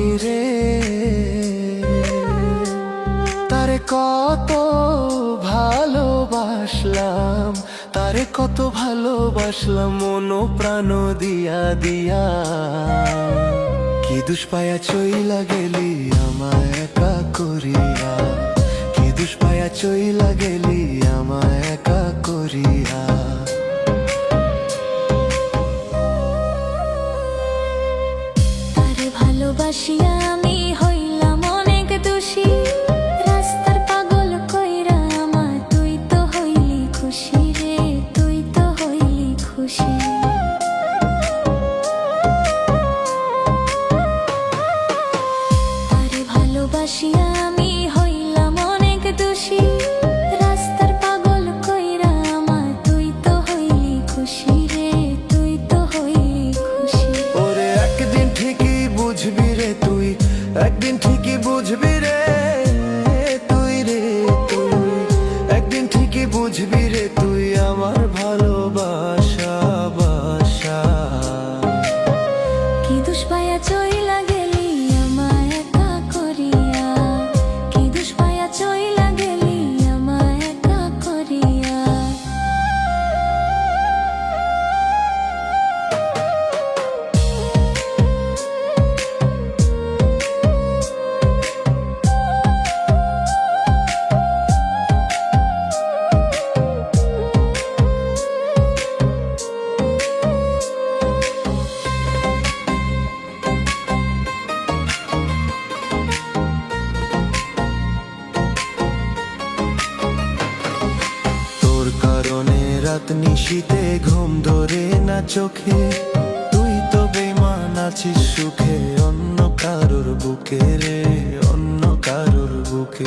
আমি রে, তারে কত ভালোবাসলাম, তারে কত ভালোবাসলাম, মন প্রাণ দিয়া দিয়া। কি দুষ্পায়া চইলা গেলি আমায় একা করিয়া, কি দুষ্পায়া চইলা গেলি আমায় একা ভালোবাসিয়া একদিন ঠিকই বুঝবি রে তুই রে তুই। একদিন ঠিকই বুঝবি রে তুই আমার ভালোবাসা, বাসা। কি দুষ্পায়া চইলা রাত নিশীতে ঘুম ধরে না চোখে। তুই তো বেমান আছিস সুখে, অন্য কারোর বুকে রে, অন্য কারোর বুকে।